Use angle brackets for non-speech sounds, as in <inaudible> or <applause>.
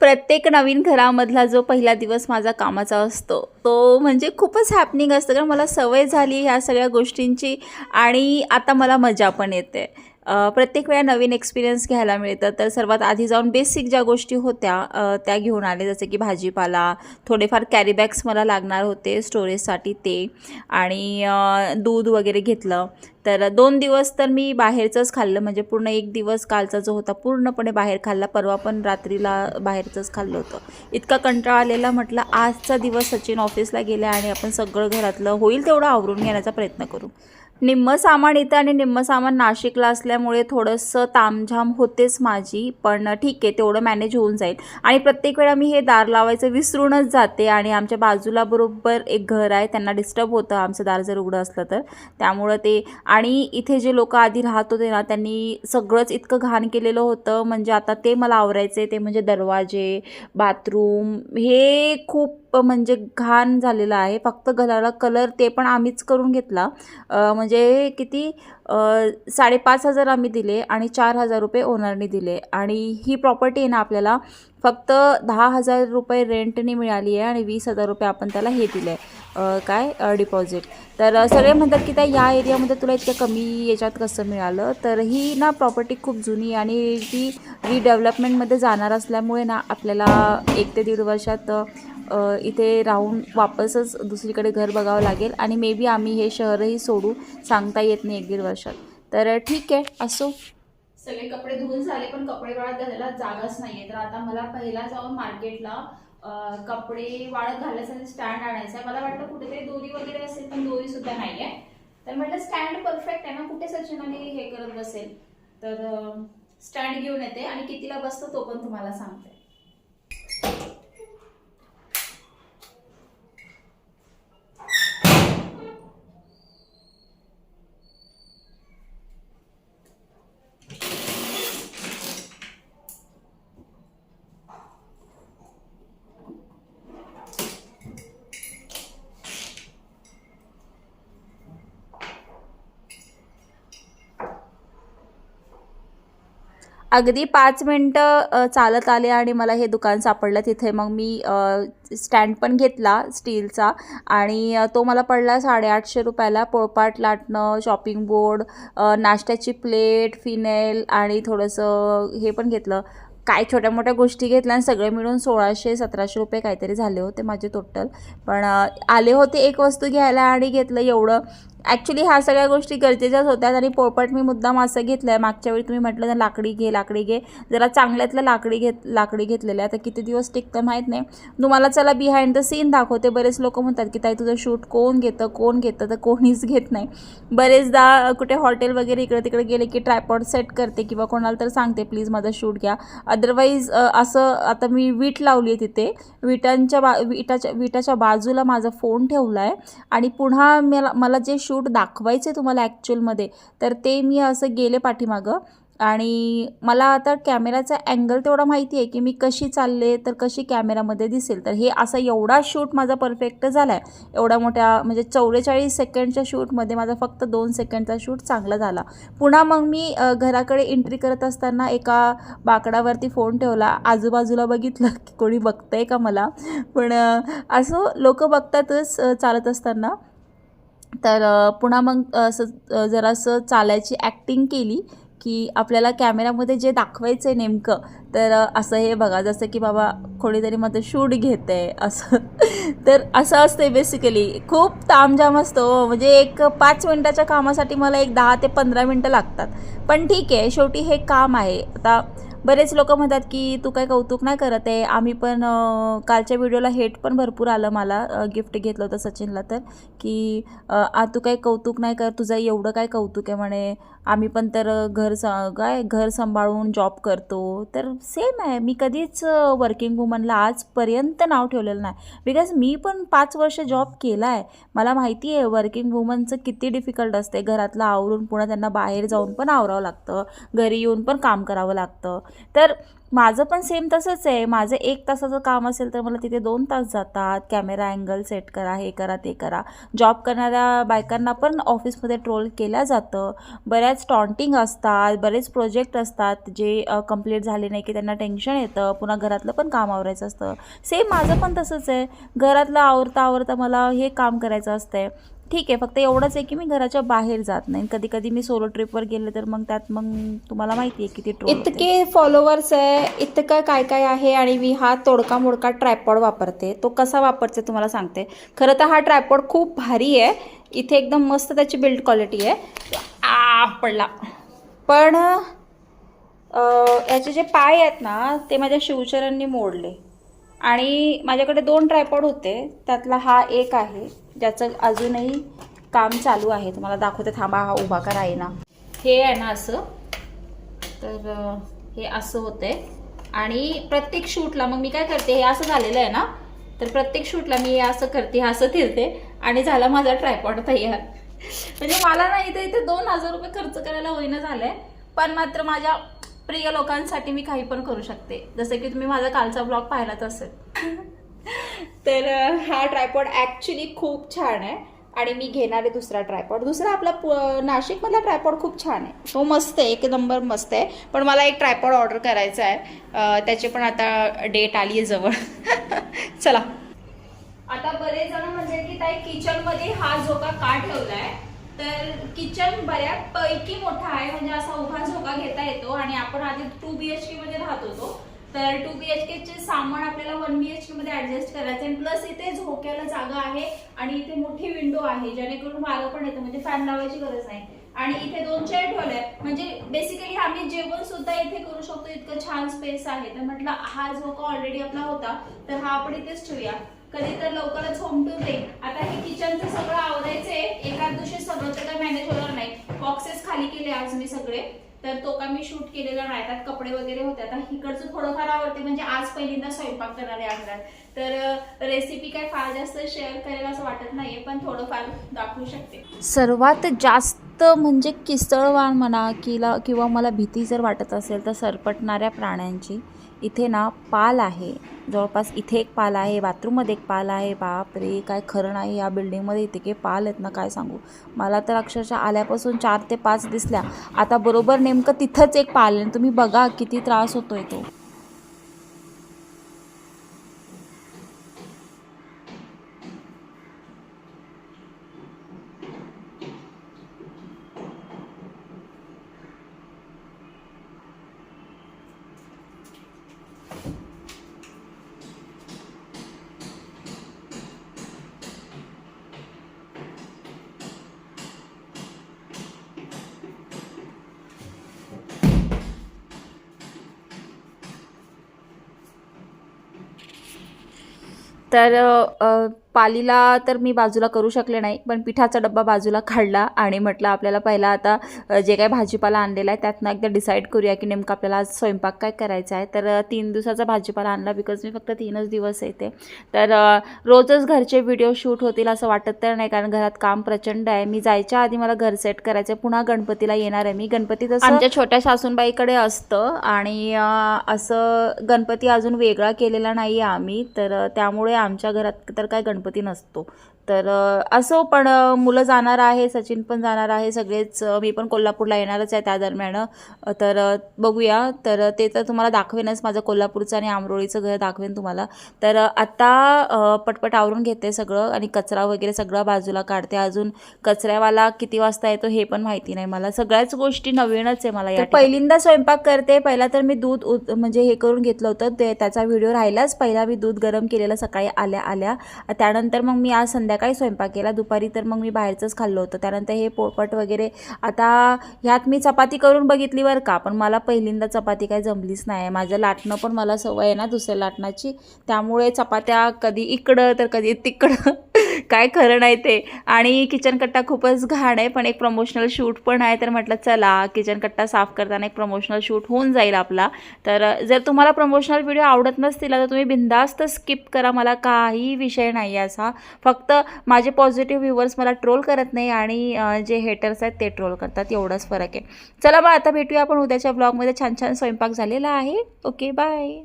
प्रत्येक नवीन घरामधला जो पहिला दिवस माझा कामाचा असतो तो म्हणजे खूपच हॅपनिंग असतं. कारण मला सवय झाली ह्या सगळ्या गोष्टींची आणि आता मला मजा पण येते. प्रत्येक वेळा नवीन एक्सपिरियन्स घ्यायला मिळतं तर सर्वात आधी जाऊन बेसिक ज्या गोष्टी होत्या त्या घेऊन आले. जसे की भाजीपाला थोडेफार कॅरीबॅग्स मला लागणार होते स्टोरेजसाठी ते. आणि दूध वगैरे घेतलं. तर दोन दिवस तर मी बाहेरचंच खाल्लं. म्हणजे पूर्ण एक दिवस कालचा जो होता पूर्णपणे बाहेर खाल्ला. परवा पण रात्रीला बाहेरचंच खाल्लं होतं. इतका कंटाळा आलेला. म्हटलं आजचा दिवस सचिन ऑफिसला गेले आणि आपण सगळं घरातलं होईल तेवढं आवरून घेण्याचा प्रयत्न करू. निम्मं सामान इथं आणि निम्मं सामान नाशिकला असल्यामुळे थोडंसं तामझाम होतेच माझी पण ठीक आहे तेवढं मॅनेज होऊन जाईल. आणि प्रत्येक वेळा मी हे दार लावायचं विसरूनच जाते आणि आमच्या बाजूला बरोबर एक घर आहे त्यांना डिस्टर्ब होतं आमचं दार जर उघडं असलं तर. त्यामुळं ते आणि इथे जे लोक आधी राहत होते ना त्यांनी सगळंच इतकं घाण केलेलं होतं. म्हणजे आता ते मला आवरायचे ते म्हणजे दरवाजे बाथरूम हे खूप म्हणजे घाण झालेलं आहे. फक्त घराला कलर ते पण आम्हीच करून घेतला. म्हणजे म्हणजे किती साडेपाच हजार आम्ही दिले आणि चार हजार रुपये ओनरने दिले. आणि ही प्रॉपर्टी आहे ना आपल्याला फक्त दहा हजार रुपये रेंटने मिळाली आहे आणि वीस हजार रुपये आपण त्याला हे दिले आहे काय? डिपॉझिट तर सगळे म्हणतात की त्या या एरियामध्ये तुला इतक्या कमी याच्यात कसं मिळालं? तर ही ना प्रॉपर्टी खूप जुनी आणि ती रिडेव्हलपमेंटमध्ये जाणार असल्यामुळे ना आपल्याला एक ते दीड वर्षात इथे राहून वापसच दुसरीकडे घर बघावं लागेल आणि मे बी आम्ही हे शहरही सोडू सांगता येत नाही एक दीड वर्षात. तर ठीक आहे असो. सगळे कपडे धुवून झाले पण कपडे वाळत घालायला जागाच नाहीये. तर आता मला पहिला जाऊन मार्केटला कपडे वाळत घालायसाठी स्टँड आणायचा आहे. मला वाटलं कुठेतरी दोरी वगैरे असेल पण दोरी सुद्धा नाहीये. तर म्हटलं स्टँड परफेक्ट आहे ना कुठे सचिनाने हे करत बसेल? तर स्टँड घेऊन येते आणि कितीला बसतो तो पण तुम्हाला सांगते. अगदी पाच मिनटं चालत आले आणि मला हे दुकान सापडलं. तिथे मग मी स्टँड पण घेतला स्टीलचा आणि तो मला पडला साडेआठशे रुपयाला. पोळपाट लाटणं शॉपिंग बोर्ड नाश्त्याची प्लेट फिनेल आणि थोडंसं हे पण घेतलं. काय छोट्या मोठ्या गोष्टी घेतल्या आणि सगळे मिळून सोळाशे सतराशे रुपये काहीतरी झाले होते माझे टोटल पण आले होते एक वस्तू घ्यायला आणि घेतलं एवढं. ॲक्च्युली ह्या सगळ्या गोष्टी गरजेच्याच होत्या. आणि पोपट मी मुद्दाम असं घेतलं आहे मागच्या वेळी तुम्ही म्हटलं ना लाकडी घे लाकडी घे. जरा चांगल्यातलं लाकडी घेत लाकडी घेतलेलं आहे. आता किती दिवस टिकतं माहीत नाही. तुम्हाला चला बिहाइंड द सीन दाखवते. बरेच लोक म्हणतात की ताई तुझं शूट कोण घेतं? कोण घेतं? तर कोणीच घेत नाही. बरेचदा कुठे हॉटेल वगैरे इकडे तिकडे गेले की ट्रायपॉड सेट करते किंवा कोणाला तर सांगते प्लीज माझं शूट घ्या. अदरवाईज असं आता मी वीट लावली आहे तिथे. विटांच्या बा विटाच्या विटाच्या बाजूला माझा फोन ठेवला आहे आणि पुन्हा मला मला जे शूट दाखवायचं आहे तुम्हाला ॲक्च्युअलमध्ये तर ते मी असं गेले पाठीमागं. आणि मला आता कॅमेराचा अँगल तेवढा माहिती आहे की मी कशी चालले तर कशी कॅमेरामध्ये दिसेल. तर हे असा एवढा शूट माझा परफेक्ट झाला आहे एवढ्या मोठ्या म्हणजे चौवेचाळीस सेकंडच्या शूटमध्ये माझा फक्त दोन सेकंडचा शूट चांगला झाला. पुन्हा मग मी घराकडे एंट्री करत असताना एका बाकडावरती फोन ठेवला. आजूबाजूला बघितलं की कोणी बघतंय का मला? पण असं लोक बघतातच चालत असताना. तर पुन्हा मग असं जरासं चालायची ॲक्टिंग केली की आपल्याला कॅमेऱ्यामध्ये जे दाखवायचं आहे नेमकं तर असं हे बघा. जसं की बाबा कोणीतरी माझं शूट घेत आहे असं. <laughs> तर असं असते बेसिकली खूप तामझाम असतो हो. म्हणजे एक पाच मिनटाच्या कामासाठी मला एक दहा ते पंधरा मिनटं लागतात. पण ठीक आहे शेवटी हे काम आहे. आता बरेच लोक म्हणतात की तू काय कौतुक नाही करत आहे. आम्ही पण कालच्या व्हिडिओला हेट पण भरपूर आलं मला गिफ्ट घेतलं होतं सचिनला तर की आ तू काय कौतुक नाही कर तुझं एवढं काय कौतुक आहे म्हणे. आम्ही पण तर घर स काय घर सांभाळून जॉब करतो. तर सेम आहे. मी कधीच वर्किंग वुमनला आजपर्यंत नाव ठेवलेलं नाही. बिकॉज मी पण पाच वर्ष जॉब केला आहे मला माहिती आहे वर्किंग वुमनचं किती डिफिकल्ट असते घरातलं आवरून पुन्हा त्यांना बाहेर जाऊन पण आवरावं लागतं. घरी येऊन पण काम करावं लागतं. तर माझं पण सेम तसंच आहे. माझं एक तासाचं काम असेल तर मला तिथे दोन तास जातात. कॅमेरा अँगल सेट करा हे करा ते करा. जॉब करणाऱ्या बायकांना पण ऑफिसमध्ये ट्रोल केलं जातं. बऱ्याच टॉन्टिंग असतात बरेच प्रोजेक्ट असतात जे कंप्लीट झाले नाही की त्यांना टेन्शन येतं. पुन्हा घरातलं पण काम आवरायचं असतं. सेम माझं पण तसंच आहे. घरातलं आवरता आवरता मला हे काम करायचं असतंय. ठीक आहे फक्त एवढंच आहे की मी घराच्या बाहेर जात नाही. कधी कधी मी सोलो ट्रिपवर गेले तर मग त्यात मग तुम्हाला माहिती आहे किती ट्रोल इतके फॉलोवर्स आहे इतकं काय काय आहे आणि मी हा तोडका मोडका ट्रायपॉड वापरते. तो कसा वापरते तुम्हाला सांगते. खरं तर हा ट्रायपॉड खूप भारी आहे. इथे एकदम मस्त त्याची बिल्ड क्वालिटी आहे. आ पडला. पण याचे जे पाय आहेत ना ते माझ्या शिवचरांनी मोडले. आणि माझ्याकडे दोन ट्रायपॉड होते. त्यातला हा एक आहे. ज्याचं अजूनही काम चालू आहे. तुम्हाला दाखवते. थांबा हा उभा करा आहे ना. हे आहे ना असं. तर हे असं होतंय. आणि प्रत्येक शूटला मग मी काय करते हे असं झालेलं आहे ना. तर प्रत्येक शूटला मी हे असं करते असं फिरते आणि झाला माझा ट्रायपॉड तयार. <laughs> म्हणजे मला ना इथे इथे दोन हजार रुपये खर्च करायला होईना झालंय. पण मात्र माझ्या प्रिय लोकांसाठी मी काही पण करू शकते. जसं की तुम्ही माझा कालचा ब्लॉग पाहिलाच असेल. तर हा ट्रायपॉड ॲक्च्युली खूप छान आहे आणि मी घेणार आहे दुसरा ट्रायपॉड दुसरा आपला प नाशिकमधला ट्रायपॉड खूप छान आहे. तो मस्त आहे एक नंबर मस्त आहे. पण मला एक ट्रायपॉड ऑर्डर करायचा आहे. त्याची पण आता डेट आली आहे जवळ. <laughs> चला. आता बरेच जण म्हणजे की ताई किचनमध्ये हा झोका का आहे तर किचन बऱ्यापैकी मोठा आहे. म्हणजे असा उभा झोका घेता येतो आणि आपण आधी टू बी एच के मध्ये राहत होतो. तर टू बी एच चे सामान आपल्याला वन बी एच के मध्ये ऍडजस्ट करायचं आहे. प्लस इथे झोक्याला जागा आहे आणि इथे मोठी विंडो आहे जेणेकरून वारं पण येतं. म्हणजे फॅन लावायची गरज नाही. आणि इथे दोन चेअर ठेवल्या म्हणजे बेसिकली आम्ही जेवण सुद्धा इथे करू शकतो. इतकं छान स्पेस आहे. तर म्हटलं हा झोका ऑलरेडी आपला होता. तर हा आपण इथेच ठेवूया. कधी तर लवकरच होम टूर देईल आता हे किचनचं सगळं आवरायचंय एका दिवशी सगळं तर काही मॅनेज होणार नाही. बॉक्सेस खाली केले आज मी सगळे. तर तो का मी शूट केलेला नाही. त्यात कपडे वगैरे होते. आता इकडचं थोडंफार आवडते म्हणजे आज पहिल्यांदा स्वयंपाक करणारे अंगणात तर रेसिपी काय फार जास्त शेअर करेल असं वाटत नाहीये पण थोडंफार दाखवू शकते. सर्वात जास्त म्हणजे किसळवाण म्हणा किला किंवा मला भीती जर वाटत असेल तर सरपटणाऱ्या प्राण्यांची. इथे ना पाल आहे. जवळपास इथे एक पाल आहे बाथरूममध्ये एक पाल आहे. बाप रे काय खरं नाही या बिल्डिंगमध्ये इथे काही पाल आहेत ना काय सांगू? मला तर अक्षरशः आल्यापासून चार ते पाच दिसल्या. आता बरोबर नेमकं तिथंच एक पाल आहे. तुम्ही बघा किती त्रास होतोय तो. तर पालीला तर मी बाजूला करू शकले नाही पण पिठाचा डब्बा बाजूला काढला आणि म्हटलं आपल्याला पहिला आता जे काही भाजीपाला आणलेला आहे त्यातनं एकदा डिसाईड करूया की नेमकं आपल्याला आज स्वयंपाक काय करायचा आहे. तर तीन दिवसाचा भाजीपाला आणला बिकॉज मी फक्त तीनच दिवस येते तर रोजच घरचे व्हिडिओ शूट होतील असं वाटत तर नाही कारण घरात काम प्रचंड आहे. मी जायच्या आधी मला घर सेट करायचं आहे पुन्हा गणपतीला येणार आहे मी. गणपती तसं आमच्या छोट्या सासूनबाईकडे असतं आणि असं गणपती अजून वेगळा केलेला नाही आहे आम्ही. तर त्यामुळे आमच्या घरात तर काय गणपती नसतो. तर असो पण मुलं जाणार आहे सचिन पण जाणार आहे सगळेच मी पण कोल्हापूरला येणारच आहे त्या दरम्यान. तर बघूया. तर ते तर तुम्हाला दाखवेनच माझं कोल्हापूरचं आणि आंबरोळीचं घर दाखवेन तुम्हाला. तर अ, आता अ, पटपट आवरून घेते सगळं आणि कचरा वगैरे सगळं बाजूला काढते. अजून कचऱ्यावाला किती वाजता येतो हे पण माहिती नाही मला. सगळ्याच गोष्टी नवीनच आहे मला या पहिल्यांदा स्वयंपाक करते. पहिला तर मी दूध म्हणजे हे करून घेतलं होतं. ते त्याचा व्हिडिओ राहिलाच. पहिला मी दूध गरम केलेलं सकाळी आल्या आल्या. त्यानंतर मग मी आज संध्याकाळी स्वयंपाक केला दुपारी तर मग मी बाहेरचंच खाल्लं होतं. त्यानंतर हे पोळपट वगैरे आता ह्यात मी चपाती करून बघितली बरं का पण मला पहिल्यांदा चपाती काय जमलीच नाही. माझं लाटणं पण मला सवय आहे ना दुसऱ्या लाटणाची. त्यामुळे चपात्या कधी इकडं तर कधी तिकडं. काय खरं नाही ते. आणि किचन कट्टा खूपच घाण आहे पण एक प्रमोशनल शूट पण आहे तर म्हटलं चला किचन कट्टा साफ करताना एक प्रमोशनल शूट होऊन जाईल आपला. तर जर तुम्हाला प्रमोशनल व्हिडिओ आवडत नसतील तर तुम्ही बिंदास्त स्किप करा. मला काही विषय नाही आहे असा. फक्त माझे पॉझिटिव्ह व्ह्युअर्स मला ट्रोल करत नाही आणि जे हेटर्स आहेत ते ट्रोल करतात. एवढाच फरक आहे. चला मग आता भेटूया आपण उद्याच्या ब्लॉगमध्ये छान छान स्वयंपाक झालेला आहे. Okay bye